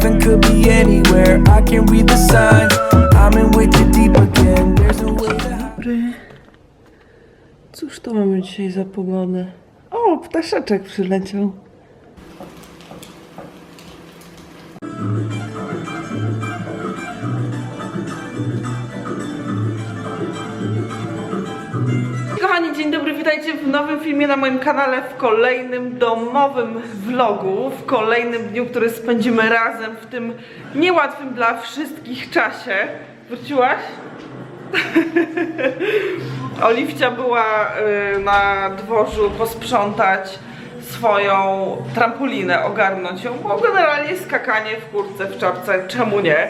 Heaven could be anywhere, I can read the. I'm in with you deep again. There's a way to Dobry. Cóż to mamy dzisiaj za pogodę? O, ptaszeczek przyleciał. Dzień dobry, witajcie w nowym filmie na moim kanale, w kolejnym domowym vlogu, w kolejnym dniu, który spędzimy razem w tym niełatwym dla wszystkich czasie. Wróciłaś? Oliwcia była y, na dworzu posprzątać swoją trampolinę, ogarnąć ją, bo generalnie skakanie w kurtce, w czapce, czemu nie?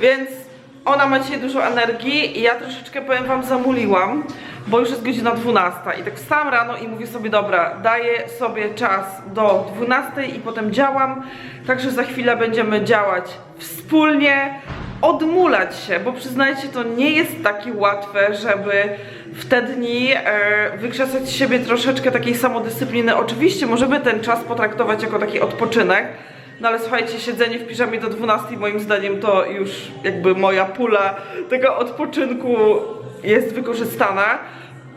Więc ona ma dzisiaj dużo energii i ja troszeczkę, powiem wam, zamuliłam, bo już jest godzina 12 i tak wstałam rano i mówię sobie, dobra, daję sobie czas do 12 i potem działam, także za chwilę będziemy działać wspólnie, odmulać się, bo przyznajcie, to nie jest takie łatwe, żeby w te dni e, wykrzesać siebie troszeczkę takiej samodyscypliny. Oczywiście możemy ten czas potraktować jako taki odpoczynek, no ale słuchajcie, siedzenie w piżamie do 12 moim zdaniem to już jakby moja pula tego odpoczynku jest wykorzystana.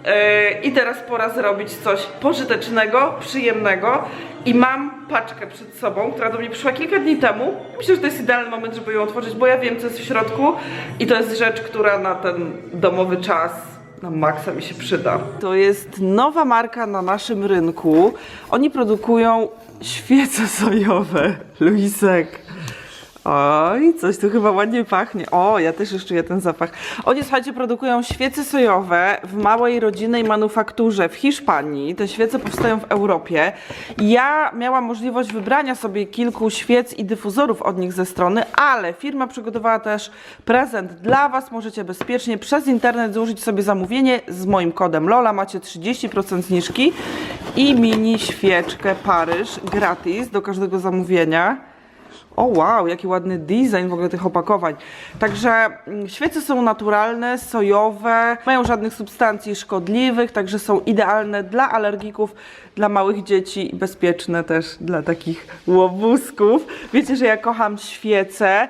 E, I teraz pora zrobić coś pożytecznego, przyjemnego i mam paczkę przed sobą, która do mnie przyszła kilka dni temu. Myślę, że to jest idealny moment, żeby ją otworzyć, bo ja wiem, co jest w środku i to jest rzecz, która na ten domowy czas na maksa mi się przyda. To jest nowa marka na naszym rynku. Oni produkują świece sojowe. Luisek. Oj, coś tu chyba ładnie pachnie. O, ja też już czuję ten zapach. Oni, słuchajcie, produkują świece sojowe w małej rodzinnej manufakturze w Hiszpanii. Te świece powstają w Europie. Ja miałam możliwość wybrania sobie kilku świec i dyfuzorów od nich ze strony, ale firma przygotowała też prezent dla Was. Możecie bezpiecznie przez internet złożyć sobie zamówienie z moim kodem LOLA. Macie 30% zniżki i mini świeczkę Paryż gratis do każdego zamówienia. O wow, jaki ładny design w ogóle tych opakowań. Także mm, świece są naturalne, sojowe, mają żadnych substancji szkodliwych, także są idealne dla alergików, dla małych dzieci i bezpieczne też dla takich łobuzków. Wiecie, że ja kocham świece,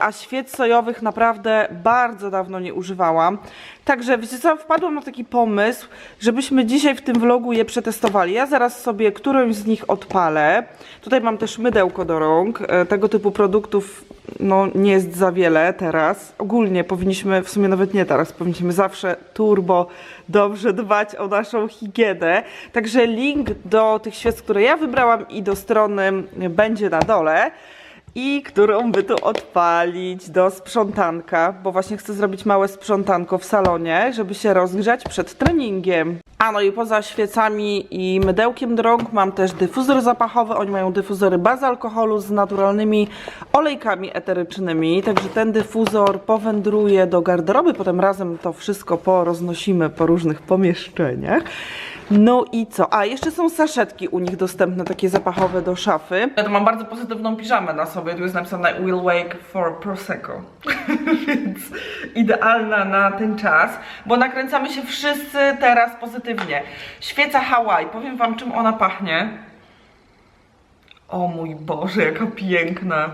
a świec sojowych naprawdę bardzo dawno nie używałam. Także wiecie co, wpadłam na taki pomysł, żebyśmy dzisiaj w tym vlogu je przetestowali. Ja zaraz sobie którąś z nich odpalę. Tutaj mam też mydełko do rąk. E, Tego typu produktów no, nie jest za wiele teraz. Ogólnie powinniśmy, w sumie nawet nie teraz, powinniśmy zawsze turbo dobrze dbać o naszą higienę. Także link do tych świec, które ja wybrałam i do strony będzie na dole i którą by tu odpalić do sprzątanka, bo właśnie chcę zrobić małe sprzątanko w salonie, żeby się rozgrzać przed treningiem. A no i poza świecami i mydełkiem do rąk mam też dyfuzor zapachowy. Oni mają dyfuzory bez alkoholu z naturalnymi olejkami eterycznymi. Także ten dyfuzor powędruje do garderoby, potem razem to wszystko poroznosimy po różnych pomieszczeniach. No i co? A, jeszcze są saszetki u nich dostępne, takie zapachowe do szafy. Ja to mam bardzo pozytywną piżamę na sobie, tu jest napisane Will Wake for Prosecco. Więc idealna na ten czas, bo nakręcamy się wszyscy teraz pozytywnie. Świeca Hawaii, powiem wam czym ona pachnie. O mój Boże, jaka piękna.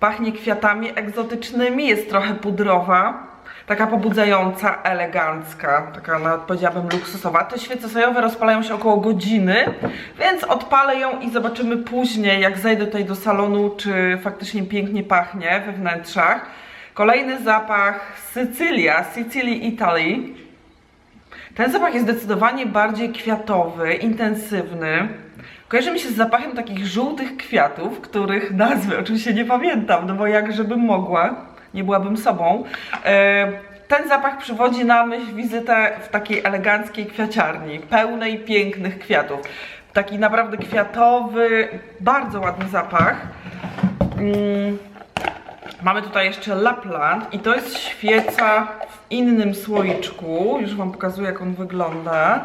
Pachnie kwiatami egzotycznymi, jest trochę pudrowa. Taka pobudzająca, elegancka, taka nawet powiedziałabym luksusowa. Te świece sojowe rozpalają się około godziny, więc odpalę ją i zobaczymy później, jak zejdę tutaj do salonu, czy faktycznie pięknie pachnie we wnętrzach. Kolejny zapach Sycylia, Sicily, Italy. Ten zapach jest zdecydowanie bardziej kwiatowy, intensywny. Kojarzy mi się z zapachem takich żółtych kwiatów, których nazwy oczywiście nie pamiętam, no bo jak żebym mogła, nie byłabym sobą. E, Ten zapach przywodzi na myśl wizytę w takiej eleganckiej kwiaciarni, pełnej pięknych kwiatów. Taki naprawdę kwiatowy, bardzo ładny zapach. Mm. Mamy tutaj jeszcze Lapland i to jest świeca w innym słoiczku. Już Wam pokazuję, jak on wygląda.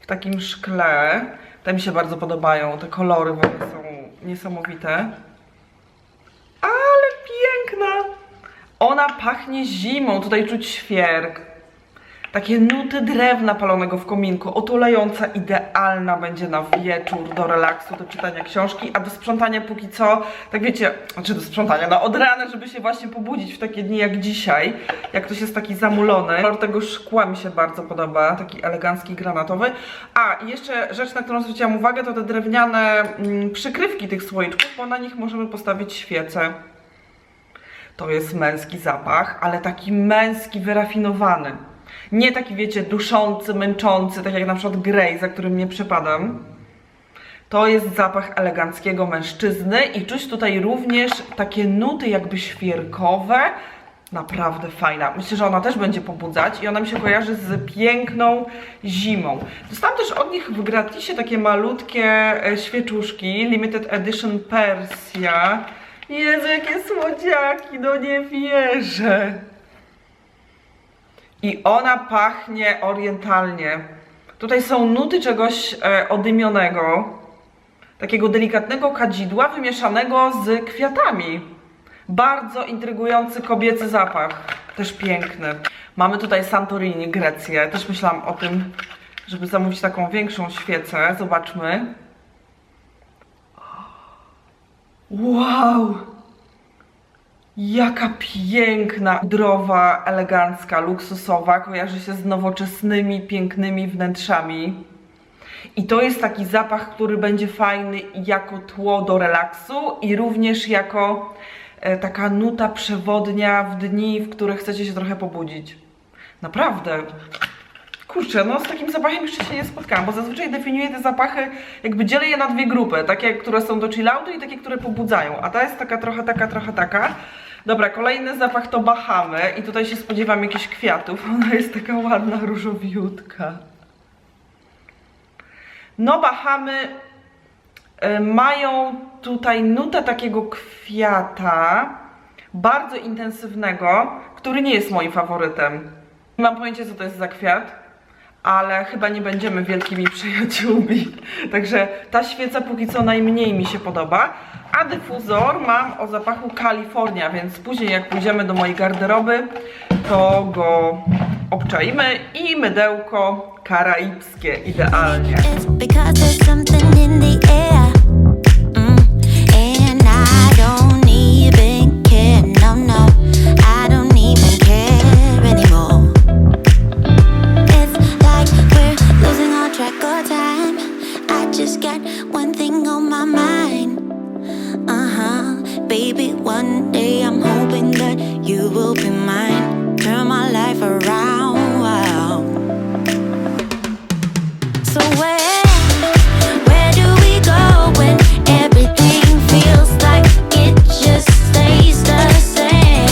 W takim szkle. Te mi się bardzo podobają. Te kolory w ogóle są niesamowite. Ale piękna! Ona pachnie zimą. Tutaj czuć świerk. Takie nuty drewna palonego w kominku, otulająca, idealna będzie na wieczór, do relaksu, do czytania książki, a do sprzątania póki co, tak wiecie, znaczy do sprzątania, no od rana, żeby się właśnie pobudzić w takie dni jak dzisiaj, jak ktoś jest taki zamulony. Kolor tego szkła mi się bardzo podoba, taki elegancki, granatowy. A, i jeszcze rzecz, na którą zwróciłam uwagę, to te drewniane mm, przykrywki tych słoiczków, bo na nich możemy postawić świecę. To jest męski zapach, ale taki męski, wyrafinowany. Nie taki, wiecie, duszący, męczący, tak jak na przykład Grey, za którym nie przepadam. To jest zapach eleganckiego mężczyzny i czuć tutaj również takie nuty jakby świerkowe. Naprawdę fajna. Myślę, że ona też będzie pobudzać i ona mi się kojarzy z piękną zimą. Dostałam też od nich w gratisie takie malutkie e, świeczuszki, limited edition Persja. Jezu, jakie słodziaki, no nie wierzę. I ona pachnie orientalnie. Tutaj są nuty czegoś e, odymionego, takiego delikatnego kadzidła wymieszanego z kwiatami. Bardzo intrygujący kobiecy zapach, też piękny. Mamy tutaj Santorini, Grecję. Też myślałam o tym, żeby zamówić taką większą świecę. Zobaczmy. Wow! Jaka piękna, zdrowa, elegancka, luksusowa, kojarzy się z nowoczesnymi, pięknymi wnętrzami. I to jest taki zapach, który będzie fajny jako tło do relaksu i również jako e, taka nuta przewodnia w dni, w których chcecie się trochę pobudzić. Naprawdę. Kurczę, no z takim zapachem jeszcze się nie spotkałam, bo zazwyczaj definiuję te zapachy, jakby dzielę je na dwie grupy, takie, które są do chilloutu i takie, które pobudzają, a ta jest taka trochę taka, trochę taka. Dobra, kolejny zapach to Bahamy i tutaj się spodziewam jakichś kwiatów, ona jest taka ładna, różowiutka. No Bahamy y, mają tutaj nutę takiego kwiata, bardzo intensywnego, który nie jest moim faworytem. Nie mam pojęcia co to jest za kwiat, ale chyba nie będziemy wielkimi przyjaciółmi. Także ta świeca póki co najmniej mi się podoba. A dyfuzor mam o zapachu Kalifornia, więc później jak pójdziemy do mojej garderoby, to go obczaimy i mydełko karaibskie idealnie. Will be mine. Turn my life around. Wow. So where, where do we go when everything feels like it just stays the same?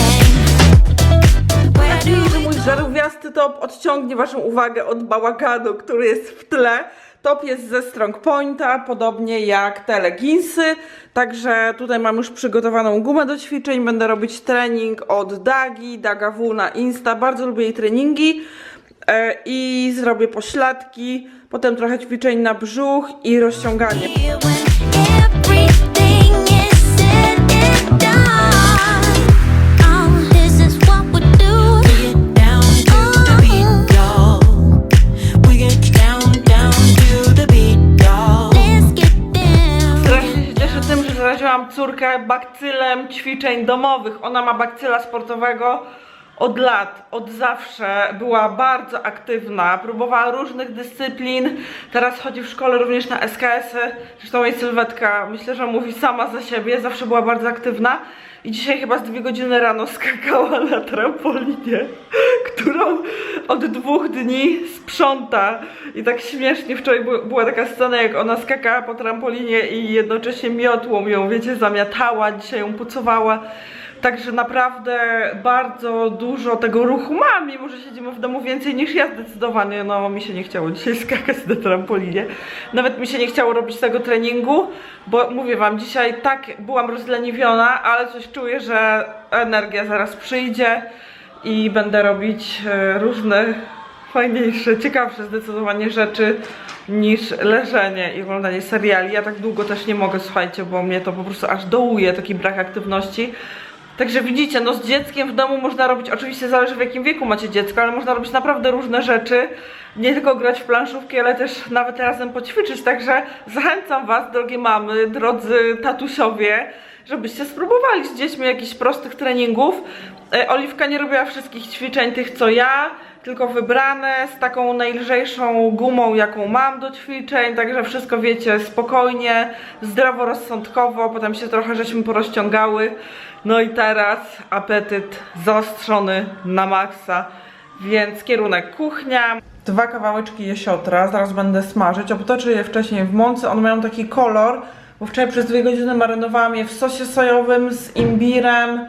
Where do Nadzieję, że we mój żarówiasty top odciągnie Waszą uwagę od bałaganu, który jest w tle. Top jest ze Strong Pointa, podobnie jak te leginsy. Także tutaj mam już przygotowaną gumę do ćwiczeń. Będę robić trening od Dagi, Daga W na Insta. Bardzo lubię jej treningi. E, I zrobię pośladki, potem trochę ćwiczeń na brzuch i rozciąganie. Córkę bakcylem ćwiczeń domowych. Ona ma bakcyla sportowego od lat, od zawsze. Była bardzo aktywna, próbowała różnych dyscyplin. Teraz chodzi w szkole również na SKS-y. Zresztą jej sylwetka, myślę, że mówi sama za siebie. Zawsze była bardzo aktywna. I dzisiaj chyba z dwie godziny rano skakała na trampolinie, którą od dwóch dni sprząta. I tak śmiesznie wczoraj była taka scena, jak ona skakała po trampolinie i jednocześnie miotłą ją, wiecie, zamiatała, dzisiaj ją pucowała. Także naprawdę bardzo dużo tego ruchu mam, mimo że siedzimy w domu więcej niż ja zdecydowanie. No mi się nie chciało dzisiaj skakać na trampolinie. Nawet mi się nie chciało robić tego treningu, bo mówię wam, dzisiaj tak byłam rozleniwiona, ale coś czuję, że energia zaraz przyjdzie i będę robić e, różne fajniejsze, ciekawsze zdecydowanie rzeczy niż leżenie i oglądanie seriali. Ja tak długo też nie mogę, słuchajcie, bo mnie to po prostu aż dołuje taki brak aktywności. Także widzicie, no z dzieckiem w domu można robić, oczywiście zależy w jakim wieku macie dziecko, ale można robić naprawdę różne rzeczy. Nie tylko grać w planszówki, ale też nawet razem poćwiczyć. Także zachęcam Was, drogie mamy, drodzy tatusiowie, żebyście spróbowali z dziećmi jakichś prostych treningów. E, Oliwka nie robiła wszystkich ćwiczeń tych co ja, tylko wybrane z taką najlżejszą gumą, jaką mam do ćwiczeń, także wszystko wiecie, spokojnie, zdroworozsądkowo, potem się trochę żeśmy porozciągały. No i teraz apetyt zaostrzony na maksa, więc kierunek kuchnia. Dwa kawałeczki jesiotra, zaraz będę smażyć, obtoczę je wcześniej w mące, one mają taki kolor, bo wczoraj przez dwie godziny marynowałam je w sosie sojowym z imbirem,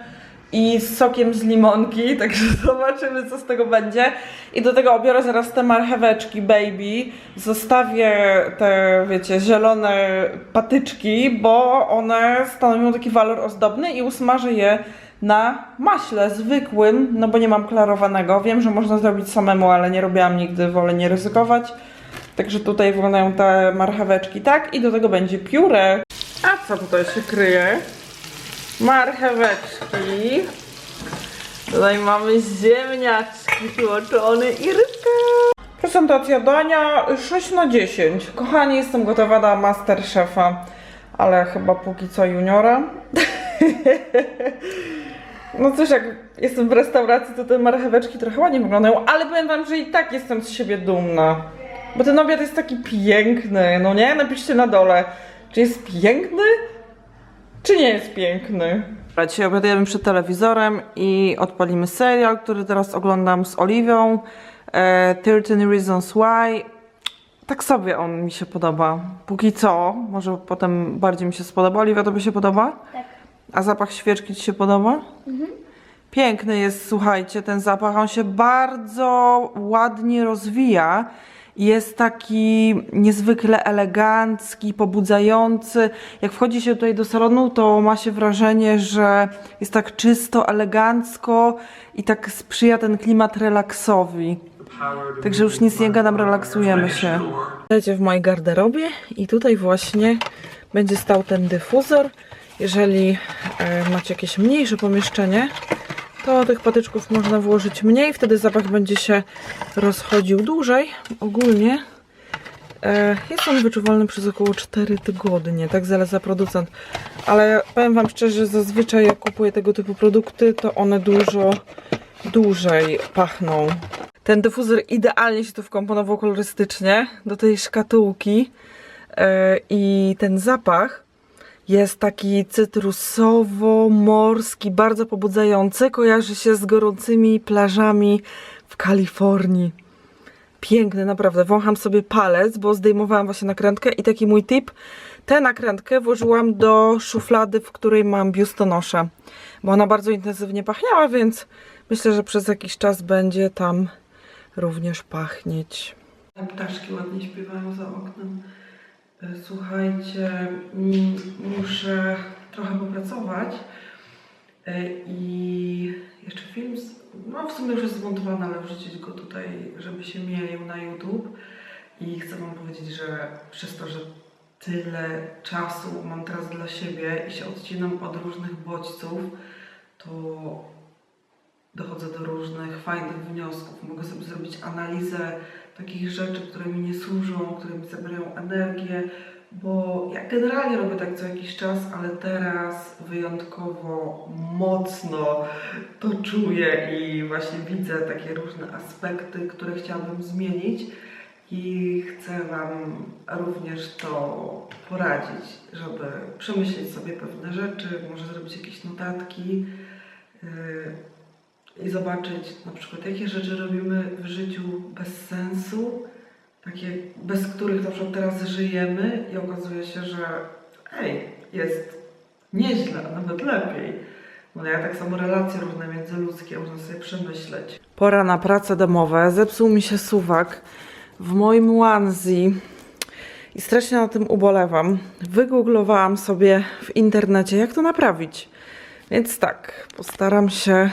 i z sokiem z limonki, także zobaczymy co z tego będzie. I do tego obiorę zaraz te marcheweczki baby, zostawię te, wiecie, zielone patyczki, bo one stanowią taki walor ozdobny i usmażę je na maśle zwykłym, no bo nie mam klarowanego. Wiem, że można zrobić samemu, ale nie robiłam nigdy, wolę nie ryzykować. Także tutaj wyglądają te marcheweczki tak i do tego będzie pióre. A co tutaj się kryje? Marcheweczki. Tutaj mamy ziemniaczki tłoczone i rybkę. Prezentacja dania 6 na 10. Kochani, jestem gotowa na Masterchefa, ale chyba póki co juniora. No cóż, jak jestem w restauracji, to te marcheweczki trochę ładnie wyglądają, ale powiem wam, że i tak jestem z siebie dumna. Bo ten obiad jest taki piękny, no nie? Napiszcie na dole, czy jest piękny? Czy nie jest piękny? Dzisiaj obiadujemy przed telewizorem i odpalimy serial, który teraz oglądam z Oliwią. E, 13 Reasons Why. Tak sobie on mi się podoba. Póki co, może potem bardziej mi się spodoba. Oliwia, tobie się podoba? Tak. A zapach świeczki ci się podoba? Piękny jest, słuchajcie, ten zapach. On się bardzo ładnie rozwija. Jest taki niezwykle elegancki, pobudzający. Jak wchodzi się tutaj do salonu, to ma się wrażenie, że jest tak czysto, elegancko i tak sprzyja ten klimat relaksowi. Także już nic nie gadam, relaksujemy się. Słuchajcie, w mojej garderobie i tutaj właśnie będzie stał ten dyfuzor. Jeżeli e, macie jakieś mniejsze pomieszczenie, to tych patyczków można włożyć mniej, wtedy zapach będzie się rozchodził dłużej. Ogólnie e, jest on wyczuwalny przez około 4 tygodnie, tak zaleca producent. Ale powiem Wam szczerze, zazwyczaj jak kupuję tego typu produkty, to one dużo dłużej pachną. Ten dyfuzor idealnie się tu wkomponował kolorystycznie do tej szkatułki e, i ten zapach jest taki cytrusowo-morski, bardzo pobudzający. Kojarzy się z gorącymi plażami w Kalifornii. Piękny, naprawdę. Wącham sobie palec, bo zdejmowałam właśnie nakrętkę i taki mój tip. Tę nakrętkę włożyłam do szuflady, w której mam biustonosze, bo ona bardzo intensywnie pachniała, więc myślę, że przez jakiś czas będzie tam również pachnieć. Ptaszki ładnie śpiewają za oknem. Słuchajcie, muszę trochę popracować e, i jeszcze film, no w sumie już jest zmontowany, ale wrzucić go tutaj, żeby się mielił na YouTube. I chcę Wam powiedzieć, że przez to, że tyle czasu mam teraz dla siebie i się odcinam od różnych bodźców, to dochodzę do różnych fajnych wniosków. Mogę sobie zrobić analizę takich rzeczy, które mi nie służą, które mi zabierają energię, bo ja generalnie robię tak co jakiś czas, ale teraz wyjątkowo mocno to czuję i właśnie widzę takie różne aspekty, które chciałabym zmienić i chcę Wam również to poradzić, żeby przemyśleć sobie pewne rzeczy, może zrobić jakieś notatki. I zobaczyć na przykład, jakie rzeczy robimy w życiu bez sensu, takie, bez których na przykład teraz żyjemy i okazuje się, że ej, jest nieźle, a nawet lepiej. No ja tak samo relacje różne międzyludzkie można sobie przemyśleć. Pora na prace domowe. Zepsuł mi się suwak w moim onesie i strasznie na tym ubolewam. Wygooglowałam sobie w internecie, jak to naprawić. Więc tak, postaram się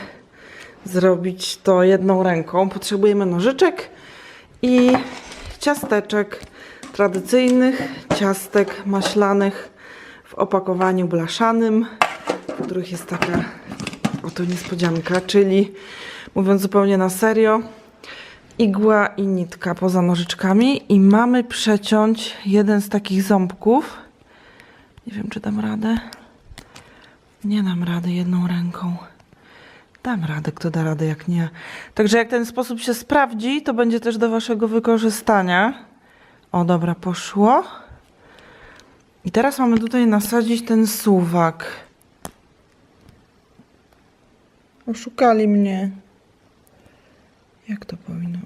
zrobić to jedną ręką. Potrzebujemy nożyczek i ciasteczek tradycyjnych, ciastek maślanych w opakowaniu blaszanym, w których jest taka oto niespodzianka, czyli mówiąc zupełnie na serio, igła i nitka poza nożyczkami i mamy przeciąć jeden z takich ząbków. Nie wiem, czy dam radę. Nie dam rady jedną ręką. Dam radę, kto da radę, jak nie. Także jak ten sposób się sprawdzi, to będzie też do waszego wykorzystania. O, dobra, poszło. I teraz mamy tutaj nasadzić ten suwak. Oszukali mnie. Jak to powinno?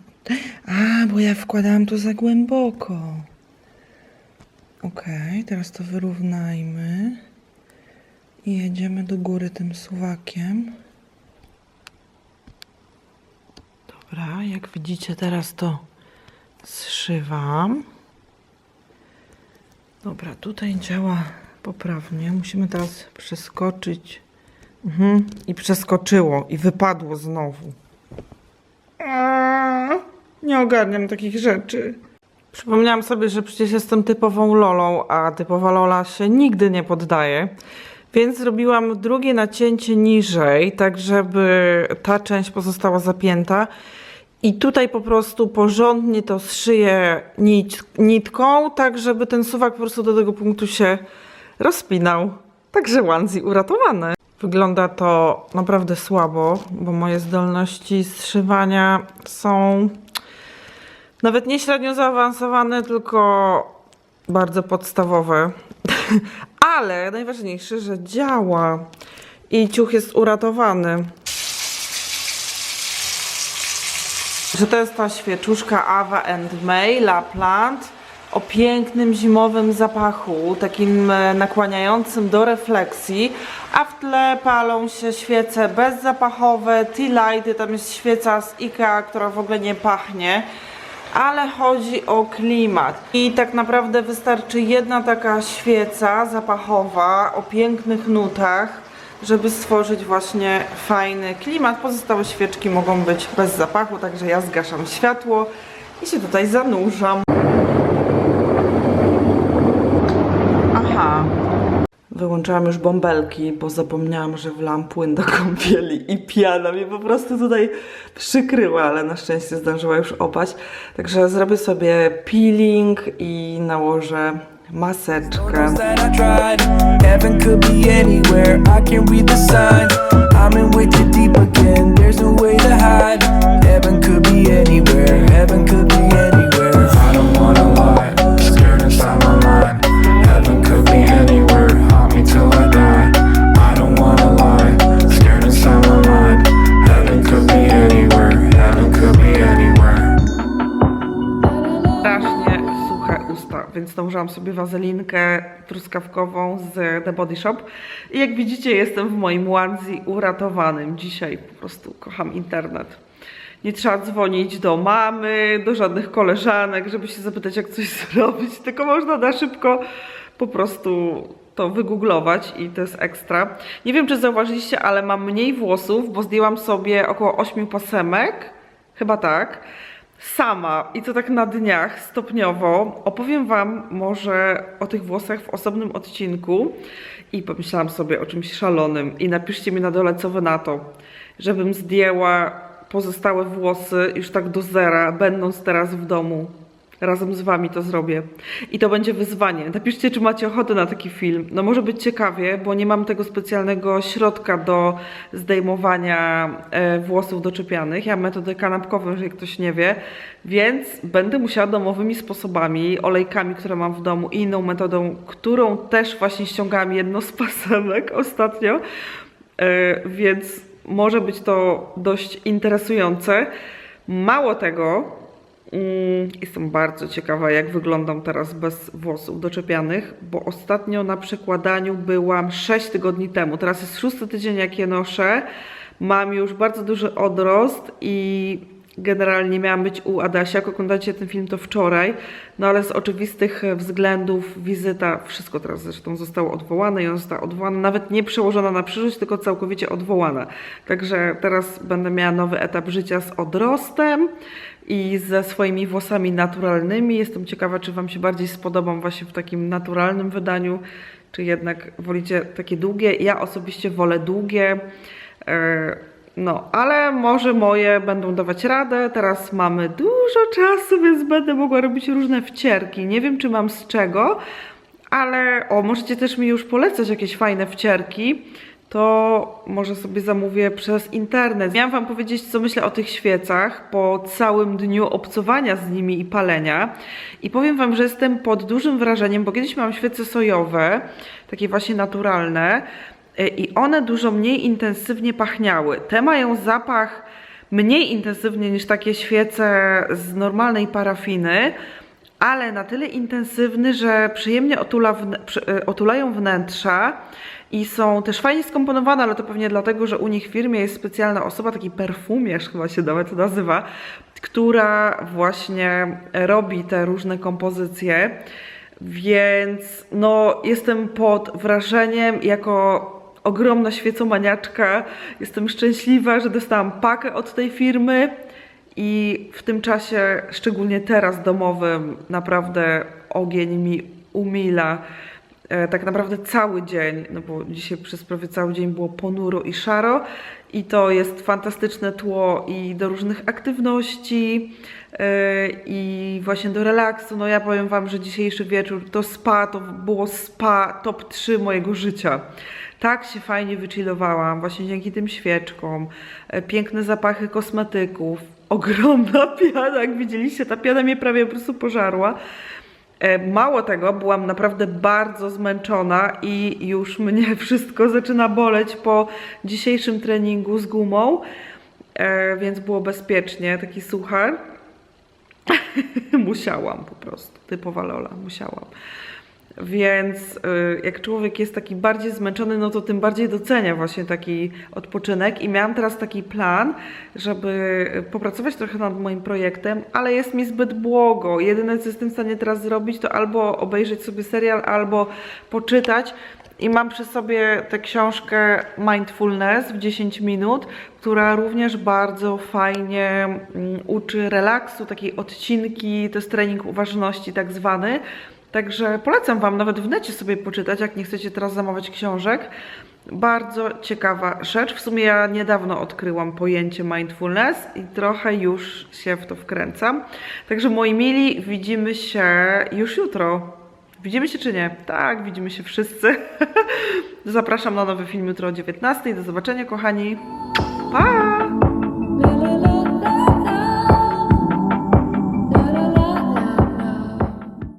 A, bo ja wkładałam to za głęboko. Okej, teraz to wyrównajmy. I jedziemy do góry tym suwakiem. Dobra, jak widzicie, teraz to zszywam. Dobra, tutaj działa poprawnie. Musimy teraz przeskoczyć. Mhm. I przeskoczyło, i wypadło znowu. Eee, Nie ogarniam takich rzeczy. Przypomniałam sobie, że przecież jestem typową Lolą, a typowa Lola się nigdy nie poddaje. Więc zrobiłam drugie nacięcie niżej, tak żeby ta część pozostała zapięta. I tutaj po prostu porządnie to zszyję nić, nitką, tak żeby ten suwak po prostu do tego punktu się rozpinał. Także onesie uratowane. Wygląda to naprawdę słabo, bo moje zdolności zszywania są nawet nie średnio zaawansowane, tylko bardzo podstawowe. Ale najważniejsze, że działa. I ciuch jest uratowany. Że to jest ta świeczuszka Ava and May La Plant o pięknym zimowym zapachu, takim e, nakłaniającym do refleksji, a w tle palą się świece bezzapachowe, tea lighty, tam jest świeca z Ikea, która w ogóle nie pachnie ale chodzi o klimat. I tak naprawdę wystarczy jedna taka świeca zapachowa o pięknych nutach, żeby stworzyć właśnie fajny klimat. Pozostałe świeczki mogą być bez zapachu, także ja zgaszam światło i się tutaj zanurzam. Wyłączyłam już bąbelki, bo zapomniałam, że wlałam płyn do kąpieli i piana mnie po prostu tutaj przykryła, ale na szczęście zdążyła już opaść. Także zrobię sobie peeling i nałożę maseczkę. Heaven could be anywhere. Nałożyłam sobie wazelinkę truskawkową z The Body Shop. I jak widzicie, jestem w moim onesie uratowanym. Dzisiaj po prostu kocham internet. Nie trzeba dzwonić do mamy, do żadnych koleżanek, żeby się zapytać, jak coś zrobić, tylko można na szybko po prostu to wygooglować i to jest ekstra. Nie wiem, czy zauważyliście, ale mam mniej włosów, bo zdjęłam sobie około 8 pasemek, chyba tak sama i to tak na dniach stopniowo. Opowiem Wam może o tych włosach w osobnym odcinku i pomyślałam sobie o czymś szalonym i napiszcie mi na dole, co Wy na to, żebym zdjęła pozostałe włosy już tak do zera, będąc teraz w domu. Razem z Wami to zrobię. I to będzie wyzwanie. Napiszcie, czy macie ochotę na taki film. No może być ciekawie, bo nie mam tego specjalnego środka do zdejmowania e, włosów doczepianych. Ja metodę kanapkową, jeżeli ktoś nie wie. Więc będę musiała domowymi sposobami, olejkami, które mam w domu i inną metodą, którą też właśnie ściągałam jedno z pasemek ostatnio. E, więc może być to dość interesujące. Mało tego, Jestem bardzo ciekawa, jak wyglądam teraz bez włosów doczepianych, bo ostatnio na przekładaniu byłam 6 tygodni temu. Teraz jest szósty tydzień, jak je noszę. Mam już bardzo duży odrost i generalnie miałam być u Adasia. Jak oglądacie ten film, to wczoraj. No ale z oczywistych względów wizyta, wszystko teraz zresztą zostało odwołane i ona została odwołana, nawet nie przełożona na przyszłość, tylko całkowicie odwołana. Także teraz będę miała nowy etap życia z odrostem i ze swoimi włosami naturalnymi. Jestem ciekawa, czy Wam się bardziej spodobam właśnie w takim naturalnym wydaniu, czy jednak wolicie takie długie. Ja osobiście wolę długie, E, No, ale może moje będą dawać radę. Teraz mamy dużo czasu, więc będę mogła robić różne wcierki. Nie wiem, czy mam z czego, ale o, możecie też mi już polecać jakieś fajne wcierki. To może sobie zamówię przez internet. Miałam Wam powiedzieć, co myślę o tych świecach po całym dniu obcowania z nimi i palenia. I powiem Wam, że jestem pod dużym wrażeniem, bo kiedyś miałam świece sojowe, takie właśnie naturalne, y, i one dużo mniej intensywnie pachniały. Te mają zapach mniej intensywny niż takie świece z normalnej parafiny, ale na tyle intensywny, że przyjemnie otula wn- y, otulają wnętrza i są też fajnie skomponowane, ale to pewnie dlatego, że u nich w firmie jest specjalna osoba, taki perfumierz chyba się nawet nazywa, która właśnie robi te różne kompozycje. Więc no, jestem pod wrażeniem jako ogromna świecomaniaczka. Jestem szczęśliwa, że dostałam pakę od tej firmy i w tym czasie, szczególnie teraz domowym, naprawdę ogień mi umila. E, tak naprawdę cały dzień, no bo dzisiaj przez prawie cały dzień było ponuro i szaro i to jest fantastyczne tło i do różnych aktywności e, i właśnie do relaksu. No ja powiem Wam, że dzisiejszy wieczór to spa, to było spa top 3 mojego życia. Tak się fajnie wychillowałam, właśnie dzięki tym świeczkom, e, piękne zapachy kosmetyków, ogromna piana, jak widzieliście, ta piana mnie prawie po prostu pożarła. E, Mało tego, byłam naprawdę bardzo zmęczona i już mnie wszystko zaczyna boleć po dzisiejszym treningu z gumą, e, więc było bezpiecznie, taki suchar. musiałam po prostu, typowa Lola, musiałam. Więc y, jak człowiek jest taki bardziej zmęczony, no to tym bardziej docenia właśnie taki odpoczynek. I miałam teraz taki plan, żeby popracować trochę nad moim projektem, ale jest mi zbyt błogo. Jedyne, co jestem w stanie teraz zrobić, to albo obejrzeć sobie serial, albo poczytać. I mam przy sobie tę książkę Mindfulness w 10 minut, która również bardzo fajnie mm, uczy relaksu, takiej odcinki, to jest trening uważności tak zwany. Także polecam Wam nawet w necie sobie poczytać, jak nie chcecie teraz zamawiać książek. Bardzo ciekawa rzecz. W sumie ja niedawno odkryłam pojęcie mindfulness i trochę już się w to wkręcam. Także moi mili, widzimy się już jutro. Widzimy się czy nie? Tak, widzimy się wszyscy. Zapraszam na nowy film jutro o 19. Do zobaczenia, kochani. Pa!